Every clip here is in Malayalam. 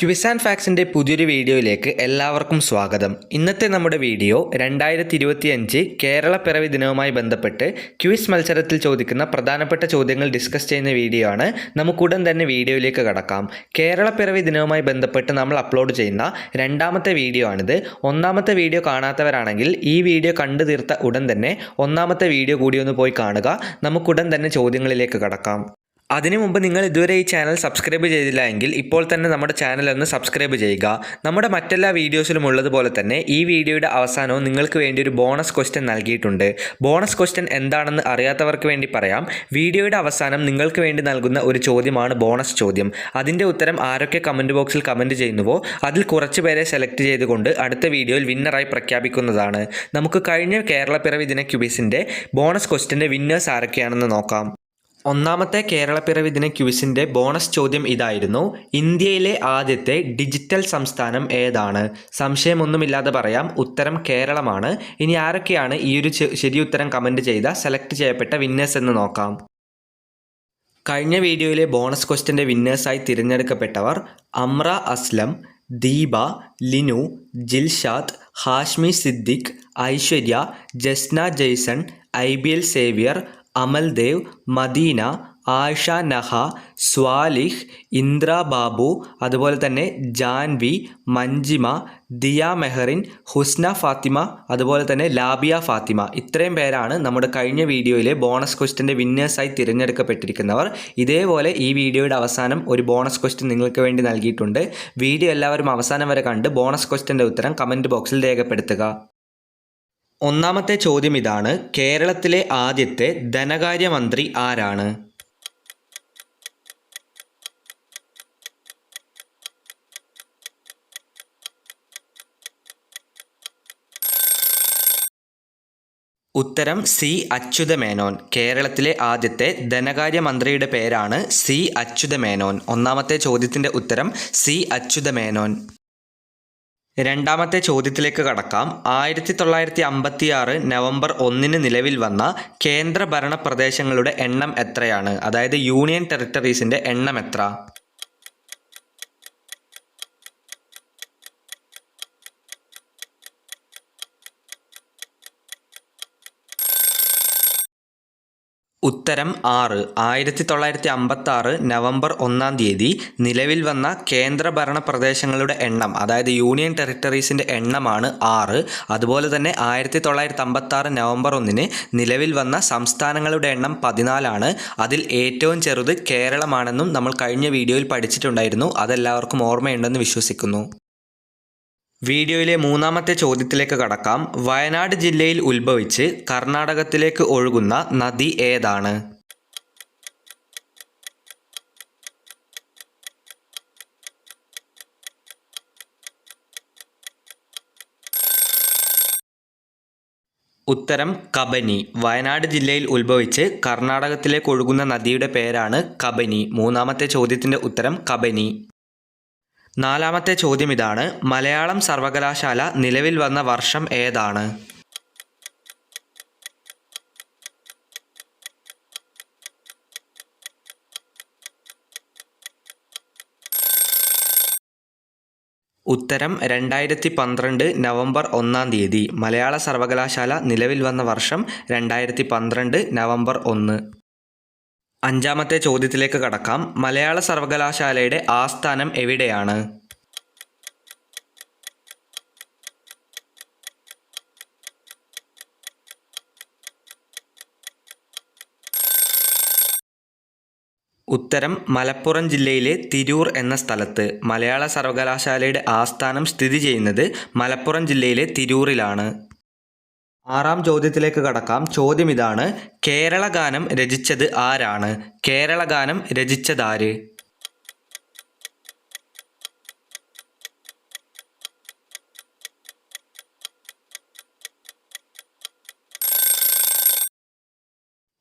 ക്വിസ് ആൻഡ് ഫാക്സിന്റെ പുതിയൊരു വീഡിയോയിലേക്ക് എല്ലാവർക്കും സ്വാഗതം. ഇന്നത്തെ നമ്മുടെ വീഡിയോ രണ്ടായിരത്തി ഇരുപത്തിയഞ്ച് കേരള പിറവി ദിനവുമായി ബന്ധപ്പെട്ട് ക്വിസ് മത്സരത്തിൽ ചോദിക്കുന്ന പ്രധാനപ്പെട്ട ചോദ്യങ്ങൾ ഡിസ്കസ് ചെയ്യുന്ന വീഡിയോ ആണ്. നമുക്കുടൻ തന്നെ വീഡിയോയിലേക്ക് കടക്കാം. കേരള പിറവി ദിനവുമായി ബന്ധപ്പെട്ട് നമ്മൾ അപ്ലോഡ് ചെയ്യുന്ന രണ്ടാമത്തെ വീഡിയോ ആണിത്. ഒന്നാമത്തെ വീഡിയോ കാണാത്തവരാണെങ്കിൽ ഈ വീഡിയോ കണ്ടു തീർത്ത ഉടൻ തന്നെ ഒന്നാമത്തെ വീഡിയോ കൂടി ഒന്ന് പോയി കാണുക. നമുക്കുടൻ തന്നെ ചോദ്യങ്ങളിലേക്ക് കടക്കാം. അതിനു മുമ്പ് നിങ്ങൾ ഇതുവരെ ഈ ചാനൽ സബ്സ്ക്രൈബ് ചെയ്തില്ല എങ്കിൽ ഇപ്പോൾ തന്നെ നമ്മുടെ ചാനൽ ഒന്ന് സബ്സ്ക്രൈബ് ചെയ്യുക. നമ്മുടെ മറ്റെല്ലാ വീഡിയോസിലും ഉള്ളതുപോലെ തന്നെ ഈ വീഡിയോയുടെ അവസാനവും നിങ്ങൾക്ക് വേണ്ടി ഒരു ബോണസ് ക്വസ്റ്റ്യൻ നൽകിയിട്ടുണ്ട്. ബോണസ് ക്വസ്റ്റ്യൻ എന്താണെന്ന് അറിയാത്തവർക്ക് വേണ്ടി പറയാം. വീഡിയോയുടെ അവസാനം നിങ്ങൾക്ക് വേണ്ടി നൽകുന്ന ഒരു ചോദ്യമാണ് ബോണസ് ചോദ്യം. അതിന്റെ ഉത്തരം ആരൊക്കെ കമന്റ് ബോക്സിൽ കമന്റ് ചെയ്യുന്നുവോ അതിൽ കുറച്ച് പേരെ സെലക്ട് ചെയ്തുകൊണ്ട് അടുത്ത വീഡിയോയിൽ വിന്നറായി പ്രഖ്യാപിക്കുന്നതാണ്. നമുക്ക് കഴിഞ്ഞ കേരള പിറവി ദിന ക്യൂബീസിന്റെ ബോണസ് ക്വസ്റ്റ്യന്റെ വിന്നേഴ്സ് ആരൊക്കെയാണെന്ന് നോക്കാം. ഒന്നാമത്തെ കേരളപ്പിറവി ദിന ക്യൂസിന്റെ ബോണസ് ചോദ്യം ഇതായിരുന്നു. ഇന്ത്യയിലെ ആദ്യത്തെ ഡിജിറ്റൽ സംസ്ഥാനം ഏതാണ്? സംശയമൊന്നുമില്ലാതെ പറയാം ഉത്തരം കേരളമാണ്. ഇനി ആരൊക്കെയാണ് ഈ ഒരു ശരിയുത്തരം കമന്റ് ചെയ്ത? സെലക്ട് ചെയ്യപ്പെട്ട വിന്നേഴ്സ് എന്ന് നോക്കാം. കഴിഞ്ഞ വീഡിയോയിലെ ബോണസ് ക്വസ്റ്റ്യന്റെ വിന്നേഴ്സായി തിരഞ്ഞെടുക്കപ്പെട്ടവർ Amra Aslam Deepa Linu Jilshad Hashmi Siddique Aishwarya Jasna Jaison I B L Xavier Amaldev Madeena Ayisha Naha Swalih Indra Babu അതുപോലെ തന്നെ ജാൻവി മഞ്ജിമ ദിയ മെഹറിൻ ഹുസ്ന ഫാത്തിമ അതുപോലെ തന്നെ ലാബിയ ഫാത്തിമ. ഇത്രയും പേരാണ് നമ്മുടെ കഴിഞ്ഞ വീഡിയോയിലെ ബോണസ് ക്വസ്റ്റിന്റെ വിന്നേഴ്സായി തിരഞ്ഞെടുക്കപ്പെട്ടിരിക്കുന്നവർ. ഇതേപോലെ ഈ വീഡിയോയുടെ അവസാനം ഒരു ബോണസ് ക്വസ്റ്റ്യൻ നിങ്ങൾക്ക് വേണ്ടി നൽകിയിട്ടുണ്ട്. വീഡിയോ എല്ലാവരും അവസാനം വരെ കണ്ട് ബോണസ് ക്വസ്റ്റ്യന്റെ ഉത്തരം കമന്റ് ബോക്സിൽ രേഖപ്പെടുത്തുക. ഒന്നാമത്തെ ചോദ്യം ഇതാണ്. കേരളത്തിലെ ആദ്യത്തെ ധനകാര്യമന്ത്രി ആരാണ്? ഉത്തരം സി അച്യുത മേനോൻ കേരളത്തിലെ ആദ്യത്തെ ധനകാര്യമന്ത്രിയുടെ പേരാണ് സി അച്യുത മേനോൻ ഒന്നാമത്തെ ചോദ്യത്തിന്റെ ഉത്തരം സി അച്യുതമേനോൻ. രണ്ടാമത്തെ ചോദ്യത്തിലേക്ക് കടക്കാം. ആയിരത്തി തൊള്ളായിരത്തി അമ്പത്തി ആറ് നവംബർ ഒന്നിന് നിലവിൽ വന്ന കേന്ദ്ര ഭരണ പ്രദേശങ്ങളുടെ എണ്ണം എത്രയാണ്? അതായത് യൂണിയൻ ടെറിട്ടറീസിന്റെ എണ്ണം എത്ര? ഉത്തരം ആറ്. ആയിരത്തി തൊള്ളായിരത്തി അമ്പത്തി ആറ് നവംബർ ഒന്നാം തീയതി നിലവിൽ വന്ന കേന്ദ്രഭരണ പ്രദേശങ്ങളുടെ എണ്ണം അതായത് യൂണിയൻ ടെറിട്ടറീസിന്റെ എണ്ണമാണ് ആറ്. അതുപോലെ തന്നെ ആയിരത്തി തൊള്ളായിരത്തി അമ്പത്തി ആറ് നവംബർ ഒന്നിന് നിലവിൽ വന്ന സംസ്ഥാനങ്ങളുടെ എണ്ണം പതിനാലാണ്. അതിൽ ഏറ്റവും ചെറുത് കേരളമാണെന്നും നമ്മൾ കഴിഞ്ഞ വീഡിയോയിൽ പഠിച്ചിട്ടുണ്ടായിരുന്നു. അതെല്ലാവർക്കും ഓർമ്മയുണ്ടെന്ന് വിശ്വസിക്കുന്നു. വീഡിയോയിലെ മൂന്നാമത്തെ ചോദ്യത്തിലേക്ക് കടക്കാം. വയനാട് ജില്ലയിൽ ഉത്ഭവിച്ച് കർണാടകത്തിലേക്ക് ഒഴുകുന്ന നദി ഏതാണ്? ഉത്തരം കബനി. വയനാട് ജില്ലയിൽ ഉത്ഭവിച്ച് കർണാടകത്തിലേക്ക് ഒഴുകുന്ന നദിയുടെ പേരാണ് കബനി. മൂന്നാമത്തെ ചോദ്യത്തിന്റെ ഉത്തരം കബനി. നാലാമത്തെ ചോദ്യം ഇതാണ് മലയാളം സർവകലാശാല നിലവിൽ വന്ന വർഷം ഏതാണ്? ഉത്തരം രണ്ടായിരത്തി പന്ത്രണ്ട് നവംബർ ഒന്നാം തീയതി മലയാള സർവകലാശാല നിലവിൽ വന്ന വർഷം രണ്ടായിരത്തി പന്ത്രണ്ട് നവംബർ ഒന്ന്. അഞ്ചാമത്തെ ചോദ്യത്തിലേക്ക് കടക്കാം. മലയാള സർവകലാശാലയുടെ ആസ്ഥാനം എവിടെയാണ്? ഉത്തരം മലപ്പുറം ജില്ലയിലെ തിരൂർ എന്ന സ്ഥലത്ത്. മലയാള സർവകലാശാലയുടെ ആസ്ഥാനം സ്ഥിതി ചെയ്യുന്നത് മലപ്പുറം ജില്ലയിലെ തിരൂറിലാണ് ആറാം ചോദ്യത്തിലേക്ക് കടക്കാം. ചോദ്യം ഇതാണ് കേരള ഗാനം രചിച്ചത് ആരാണ്? കേരള ഗാനം രചിച്ചതാര്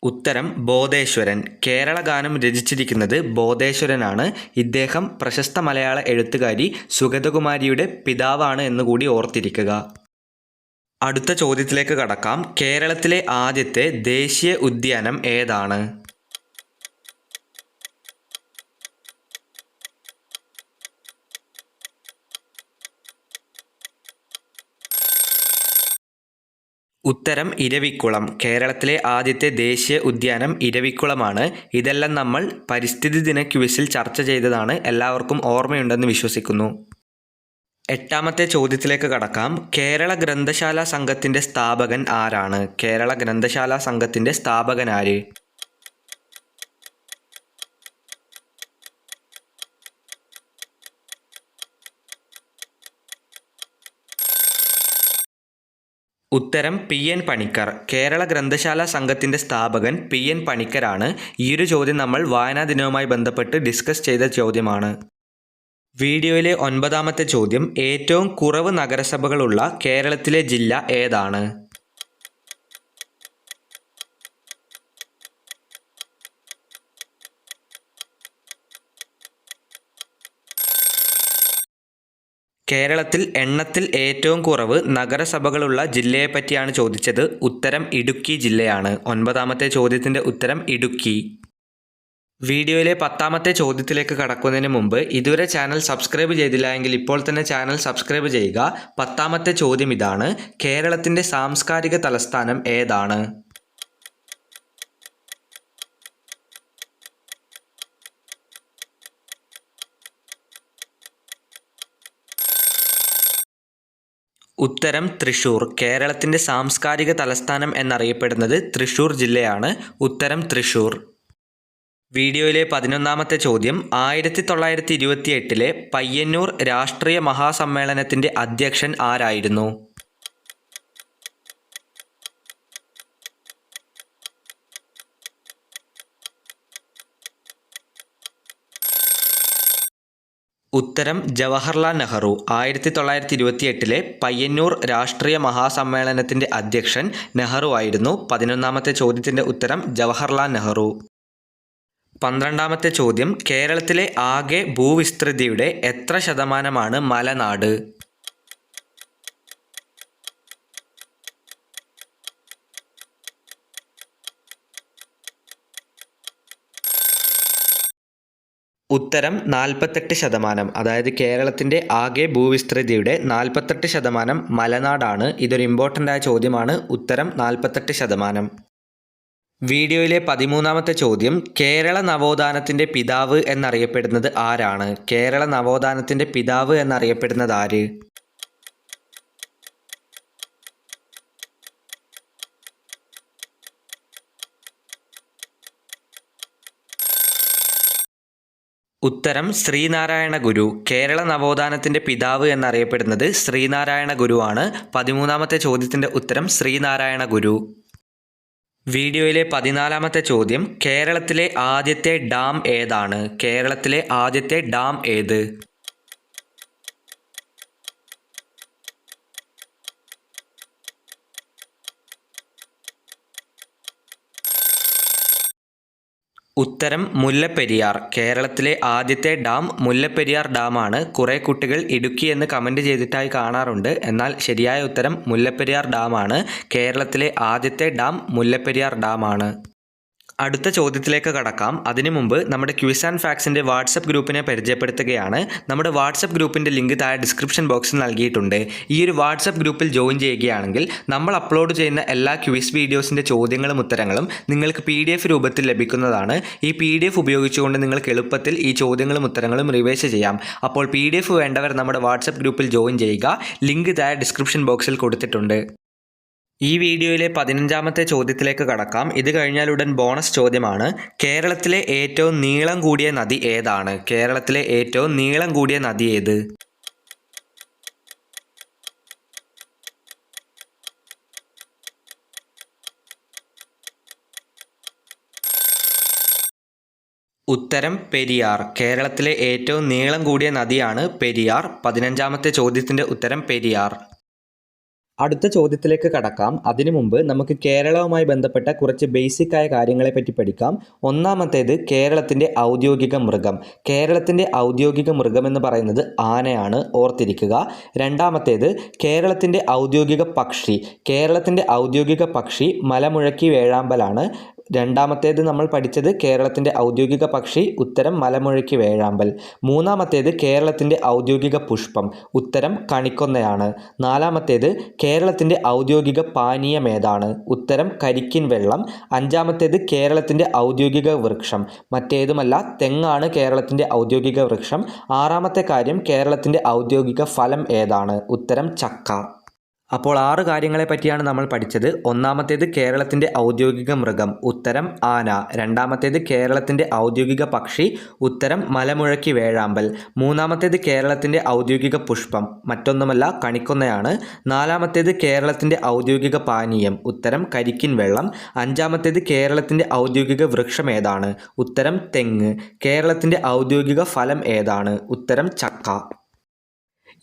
ഉത്തരം ബോധേശ്വരൻ. കേരള ഗാനം രചിച്ചിരിക്കുന്നത് ബോധേശ്വരനാണ്. ഇദ്ദേഹം പ്രശസ്ത മലയാള എഴുത്തുകാരി സുഗതകുമാരിയുടെ പിതാവാണ് എന്നുകൂടി ഓർത്തിരിക്കുക. അടുത്ത ചോദ്യത്തിലേക്ക് കടക്കാം. കേരളത്തിലെ ആദ്യത്തെ ദേശീയ ഉദ്യാനം ഏതാണ്? ഉത്തരം ഇരവിക്കുളം. കേരളത്തിലെ ആദ്യത്തെ ദേശീയ ഉദ്യാനം ഇരവിക്കുളമാണ്. ഇതെല്ലാം നമ്മൾ പരിസ്ഥിതി ദിന ക്വിസിൽ ചർച്ച ചെയ്തതാണ്. എല്ലാവർക്കും ഓർമ്മയുണ്ടെന്ന് വിശ്വസിക്കുന്നു. എട്ടാമത്തെ ചോദ്യത്തിലേക്ക് കടക്കാം. കേരള ഗ്രന്ഥശാല സംഘത്തിന്റെ സ്ഥാപകൻ ആരാണ്? കേരള ഗ്രന്ഥശാല സംഘത്തിന്റെ സ്ഥാപകൻ ആര്? ഉത്തരം പി എൻ പണിക്കർ. കേരള ഗ്രന്ഥശാല സംഘത്തിന്റെ സ്ഥാപകൻ പി എൻ പണിക്കരാണ്. ഈ ഒരു ചോദ്യം നമ്മൾ വായനാ ദിനവുമായി ബന്ധപ്പെട്ട് ഡിസ്കസ് ചെയ്ത ചോദ്യമാണ്. വീഡിയോയിലെ ഒൻപതാമത്തെ ചോദ്യം ഏറ്റവും കുറവ് നഗരസഭകളുള്ള കേരളത്തിലെ ജില്ല ഏതാണ്? കേരളത്തിൽ എണ്ണത്തിൽ ഏറ്റവും കുറവ് നഗരസഭകളുള്ള ജില്ലയെപ്പറ്റിയാണ് ചോദിച്ചത്. ഉത്തരം ഇടുക്കി ജില്ലയാണ്. ഒൻപതാമത്തെ ചോദ്യത്തിന്റെ ഉത്തരം ഇടുക്കി. വീഡിയോയിലെ പത്താമത്തെ ചോദ്യത്തിലേക്ക് കടക്കുന്നതിന് മുമ്പ് ഇതുവരെ ചാനൽ സബ്സ്ക്രൈബ് ചെയ്തില്ല എങ്കിൽ ഇപ്പോൾ തന്നെ ചാനൽ സബ്സ്ക്രൈബ് ചെയ്യുക. പത്താമത്തെ ചോദ്യം ഇതാണ്. കേരളത്തിന്റെ സാംസ്കാരിക തലസ്ഥാനം ഏതാണ്? ഉത്തരം തൃശൂർ. കേരളത്തിന്റെ സാംസ്കാരിക തലസ്ഥാനം എന്നറിയപ്പെടുന്നത് തൃശൂർ ജില്ലയാണ്. ഉത്തരം തൃശൂർ. വീഡിയോയിലെ പതിനൊന്നാമത്തെ ചോദ്യം ആയിരത്തി തൊള്ളായിരത്തി ഇരുപത്തി എട്ടിലെ പയ്യന്നൂർ രാഷ്ട്രീയ മഹാസമ്മേളനത്തിന്റെ അധ്യക്ഷൻ ആരായിരുന്നു? ഉത്തരം ജവഹർലാൽ നെഹ്റു. ആയിരത്തി തൊള്ളായിരത്തി ഇരുപത്തി എട്ടിലെ പയ്യന്നൂർ രാഷ്ട്രീയ മഹാസമ്മേളനത്തിന്റെ അധ്യക്ഷൻ നെഹ്റു ആയിരുന്നു. പതിനൊന്നാമത്തെ ചോദ്യത്തിന്റെ ഉത്തരം ജവഹർലാൽ നെഹ്റു. പന്ത്രണ്ടാമത്തെ ചോദ്യം കേരളത്തിലെ ആകെ ഭൂവിസ്തൃതിയുടെ എത്ര ശതമാനമാണ് മലനാട്? ഉത്തരം നാൽപ്പത്തെട്ട് ശതമാനം. അതായത് കേരളത്തിന്റെ ആകെ ഭൂവിസ്തൃതിയുടെ നാൽപ്പത്തെട്ട് ശതമാനം മലനാടാണ്. ഇതൊരു ഇമ്പോർട്ടന്റ് ആയ ചോദ്യമാണ്. ഉത്തരം നാൽപ്പത്തെട്ട് ശതമാനം. വീഡിയോയിലെ പതിമൂന്നാമത്തെ ചോദ്യം കേരള നവോത്ഥാനത്തിന്റെ പിതാവ് എന്നറിയപ്പെടുന്നത് ആരാണ്? കേരള നവോത്ഥാനത്തിന്റെ പിതാവ് എന്നറിയപ്പെടുന്നത് ആര്? ഉത്തരം ശ്രീനാരായണ ഗുരു. കേരള നവോത്ഥാനത്തിന്റെ പിതാവ് എന്നറിയപ്പെടുന്നത് ശ്രീനാരായണ ഗുരുവാണ്. പതിമൂന്നാമത്തെ ചോദ്യത്തിന്റെ ഉത്തരം ശ്രീനാരായണ ഗുരു. വീഡിയോയിലെ പതിനാലാമത്തെ ചോദ്യം കേരളത്തിലെ ആദ്യത്തെ ഡാം ഏതാണ്? കേരളത്തിലെ ആദ്യത്തെ ഡാം ഏത്? ഉത്തരം മുല്ലപ്പെരിയാർ. കേരളത്തിലെ ആദ്യത്തെ ഡാം മുല്ലപ്പെരിയാർ ഡാമാണ്. കുറേ കുട്ടികൾ ഇടുക്കി എന്ന് കമന്റ് ചെയ്തിട്ടായി കാണാറുണ്ട്. എന്നാൽ ശരിയായ ഉത്തരം മുല്ലപ്പെരിയാർ ഡാമാണ്. കേരളത്തിലെ ആദ്യത്തെ ഡാം മുല്ലപ്പെരിയാർ ഡാമാണ്. അടുത്ത ചോദ്യത്തിലേക്ക് കടക്കാം. അതിനു മുമ്പ് നമ്മുടെ ക്യൂസ് ആൻഡ് ഫാക്സിന്റെ വാട്സപ്പ് ഗ്രൂപ്പിനെ പരിചയപ്പെടുത്തുകയാണ്. നമ്മുടെ വാട്സപ്പ് ഗ്രൂപ്പിന്റെ ലിങ്ക് താഴെ ഡിസ്ക്രിപ്ഷൻ ബോക്സിൽ നൽകിയിട്ടുണ്ട്. ഈ ഒരു വാട്സപ്പ് ഗ്രൂപ്പിൽ ജോയിൻ ചെയ്യുകയാണെങ്കിൽ നമ്മൾ അപ്ലോഡ് ചെയ്യുന്ന എല്ലാ ക്യൂസ് വീഡിയോസിന്റെ ചോദ്യങ്ങളും ഉത്തരങ്ങളും നിങ്ങൾക്ക് പി രൂപത്തിൽ ലഭിക്കുന്നതാണ്. ഈ പി ഉപയോഗിച്ചുകൊണ്ട് നിങ്ങൾക്ക് എളുപ്പത്തിൽ ഈ ചോദ്യങ്ങളും ഉത്തരങ്ങളും റിവേഴ്സ് ചെയ്യാം. അപ്പോൾ പി വേണ്ടവർ നമ്മുടെ വാട്സപ്പ് ഗ്രൂപ്പിൽ ജോയിൻ ചെയ്യുക. ലിങ്ക് താഴെ ഡിസ്ക്രിപ്ഷൻ ബോക്സിൽ കൊടുത്തിട്ടുണ്ട്. ഈ വീഡിയോയിലെ പതിനഞ്ചാമത്തെ ചോദ്യത്തിലേക്ക് കടക്കാം. ഇത് കഴിഞ്ഞാൽ ഉടൻ ബോണസ് ചോദ്യമാണ്. കേരളത്തിലെ ഏറ്റവും നീളം കൂടിയ നദി ഏതാണ്? കേരളത്തിലെ ഏറ്റവും നീളം കൂടിയ നദി ഏത്? ഉത്തരം പെരിയാർ. കേരളത്തിലെ ഏറ്റവും നീളം കൂടിയ നദിയാണ് പെരിയാർ. പതിനഞ്ചാമത്തെ ചോദ്യത്തിന്റെ ഉത്തരം പെരിയാർ. അടുത്ത ചോദ്യത്തിലേക്ക് കടക്കാം. അതിനു മുമ്പ് നമുക്ക് കേരളവുമായി ബന്ധപ്പെട്ട കുറച്ച് ബേസിക് ആയ കാര്യങ്ങളെ പറ്റി പഠിക്കാം. ഒന്നാമത്തേത് കേരളത്തിന്റെ ഔദ്യോഗിക മൃഗം. കേരളത്തിന്റെ ഔദ്യോഗിക മൃഗം എന്ന് പറയുന്നത് ആനയാണ്. ഓർത്തിരിക്കുക. രണ്ടാമത്തേത് കേരളത്തിന്റെ ഔദ്യോഗിക പക്ഷി. കേരളത്തിന്റെ ഔദ്യോഗിക പക്ഷി മലമുഴക്കി വേഴാമ്പലാണ്. രണ്ടാമത്തേത് നമ്മൾ പഠിച്ചത് കേരളത്തിന്റെ ഔദ്യോഗിക പക്ഷി ഉത്തരം മലമുഴക്കി വേഴാമ്പൽ. മൂന്നാമത്തേത് കേരളത്തിന്റെ ഔദ്യോഗിക പുഷ്പം ഉത്തരം കണിക്കൊന്നയാണ്. നാലാമത്തേത് കേരളത്തിന്റെ ഔദ്യോഗിക പാനീയം ഏതാണ് ഉത്തരം കരിക്കിൻ വെള്ളം. അഞ്ചാമത്തേത് കേരളത്തിന്റെ ഔദ്യോഗിക വൃക്ഷം മറ്റേതുമല്ല തെങ്ങാണ് കേരളത്തിന്റെ ഔദ്യോഗിക വൃക്ഷം. ആറാമത്തെ കാര്യം കേരളത്തിന്റെ ഔദ്യോഗിക ഫലം ഏതാണ് ഉത്തരം ചക്ക. അപ്പോൾ ആറ് കാര്യങ്ങളെ പറ്റിയാണ് നമ്മൾ പഠിച്ചത്. ഒന്നാമത്തേത് കേരളത്തിന്റെ ഔദ്യോഗിക മൃഗം ഉത്തരം ആന. രണ്ടാമത്തേത് കേരളത്തിന്റെ ഔദ്യോഗിക പക്ഷി ഉത്തരം മലമുഴക്കി വേഴാമ്പൽ. മൂന്നാമത്തേത് കേരളത്തിന്റെ ഔദ്യോഗിക പുഷ്പം മറ്റൊന്നുമല്ല കണിക്കൊന്നയാണ്. നാലാമത്തേത് കേരളത്തിന്റെ ഔദ്യോഗിക പാനീയം ഉത്തരം കരിക്കിൻ വെള്ളം. അഞ്ചാമത്തേത് കേരളത്തിന്റെ ഔദ്യോഗിക വൃക്ഷം ഏതാണ്? ഉത്തരം തെങ്ങ്. കേരളത്തിന്റെ ഔദ്യോഗിക ഫലം ഏതാണ്? ഉത്തരം ചക്ക.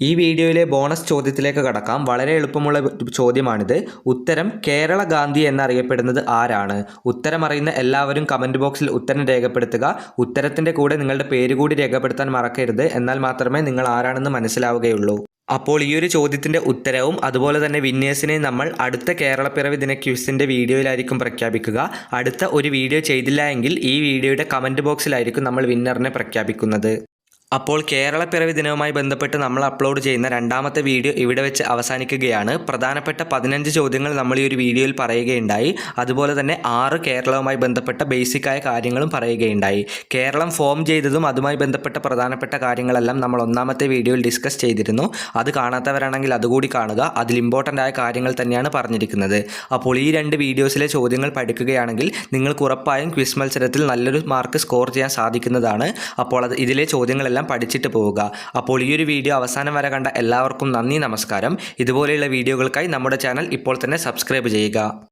ഈ വീഡിയോയിലെ ബോണസ് ചോദ്യത്തിലേക്ക് കടക്കാം. വളരെ എളുപ്പമുള്ള ചോദ്യമാണിത്. ഉത്തരം കേരള ഗാന്ധി എന്നറിയപ്പെടുന്നത് ആരാണ്? ഉത്തരം അറിയുന്ന എല്ലാവരും കമന്റ് ബോക്സിൽ ഉത്തരം രേഖപ്പെടുത്തുക. ഉത്തരത്തിന്റെ കൂടെ നിങ്ങളുടെ പേര് കൂടി രേഖപ്പെടുത്താൻ മറക്കരുത്. എന്നാൽ മാത്രമേ നിങ്ങൾ ആരാണെന്ന് മനസ്സിലാവുകയുള്ളൂ. അപ്പോൾ ഈ ഒരു ചോദ്യത്തിന്റെ ഉത്തരവും അതുപോലെ തന്നെ വിന്നേഴ്സിനെ നമ്മൾ അടുത്ത കേരളപ്പിറവി ദിന ക്യൂസിന്റെ വീഡിയോയിലായിരിക്കും പ്രഖ്യാപിക്കുക. അടുത്ത ഒരു വീഡിയോ ചെയ്തില്ല ഈ വീഡിയോയുടെ കമന്റ് ബോക്സിലായിരിക്കും നമ്മൾ വിന്നറിനെ പ്രഖ്യാപിക്കുന്നത്. അപ്പോൾ കേരളപ്പിറവി ദിനവുമായി ബന്ധപ്പെട്ട് നമ്മൾ അപ്ലോഡ് ചെയ്യുന്ന രണ്ടാമത്തെ വീഡിയോ ഇവിടെ വെച്ച് അവസാനിക്കുകയാണ്. പ്രധാനപ്പെട്ട പതിനഞ്ച് ചോദ്യങ്ങൾ നമ്മൾ ഈ ഒരു വീഡിയോയിൽ പറയുകയുണ്ടായി. അതുപോലെ തന്നെ ആറ് കേരളവുമായി ബന്ധപ്പെട്ട ബേസിക്കായ കാര്യങ്ങളും പറയുകയുണ്ടായി. കേരളം ഫോം ചെയ്തതും അതുമായി ബന്ധപ്പെട്ട പ്രധാനപ്പെട്ട കാര്യങ്ങളെല്ലാം നമ്മൾ ഒന്നാമത്തെ വീഡിയോയിൽ ഡിസ്കസ് ചെയ്തിരുന്നു. അത് കാണാത്തവരാണെങ്കിൽ അതുകൂടി കാണുക. അതിൽ ഇമ്പോർട്ടന്റ് ആയ കാര്യങ്ങൾ തന്നെയാണ് പറഞ്ഞിരിക്കുന്നത്. അപ്പോൾ ഈ രണ്ട് വീഡിയോസിലെ ചോദ്യങ്ങൾ പഠിക്കുകയാണെങ്കിൽ നിങ്ങൾക്ക് ഉറപ്പായും ക്വിസ് മത്സരത്തിൽ നല്ലൊരു മാർക്ക് സ്കോർ ചെയ്യാൻ സാധിക്കുന്നതാണ്. അപ്പോൾ അത് ഇതിലെ ചോദ്യങ്ങളെല്ലാം പഠിച്ചിട്ട് പോവുക. അപ്പോൾ ഈ ഒരു വീഡിയോ അവസാനം വരെ കണ്ട എല്ലാവർക്കും നന്ദി നമസ്കാരം. ഇതുപോലെയുള്ള വീഡിയോകൾക്കായി നമ്മുടെ ചാനൽ ഇപ്പോൾ തന്നെ സബ്സ്ക്രൈബ് ചെയ്യുക.